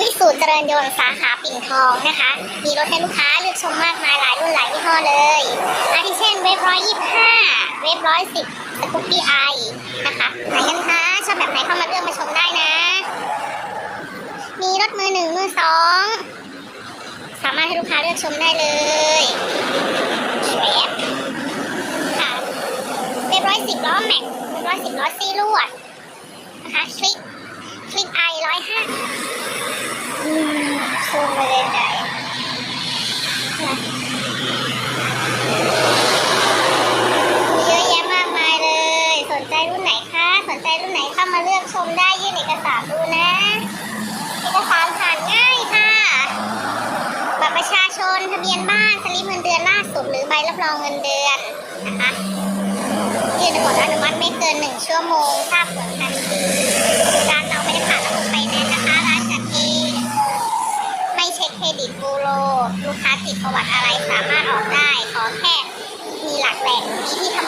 วิสูตรเจริญยนต์สาขาปิ่นทองนะคะ มีรถให้ลูกค้าเลือกชมมากมายหลายรุ่นหลายยี่ห้อเลยอาทิเช่นเวฟร้อยยี่ห้าเวฟร้อยสิบสกูปปี้ไอนะคะไหนกันคะชอบแบบไหนเข้ามาเลือกมาชมได้นะ มีรถมือหนึ่งมือสองสามารถให้ลูกค้าเลือกชมได้เลยแชบค่ะเวฟร้อยสิบล้อแม็กเวฟร้อยสิบล้อซีลวดนะคะคลิกคลิกไอร้อยห้า มซูมไปเลยได้มีเยอะแยะมากมายเลย สนใจรุ่นไหนคะ สนใจรุ่นไหนเข้ามาเลือกชมได้ยื่นเอกสารดูนะ เอกสารผ่านง่ายค่ะบัตรประชาชนทะเบียนบ้านสลิปเงินเดือนล่าสุดหรือใบรับรองเงินเดือนนะคะยื่นผลอนุมัติไม่เกินหนึ่งชั่วโมงทราบผลทันที เครดิตบูโร ลูกค้าติดประวัติอะไรสามารถออกได้ ขอแค่มีหลักแหล่งที่ทำ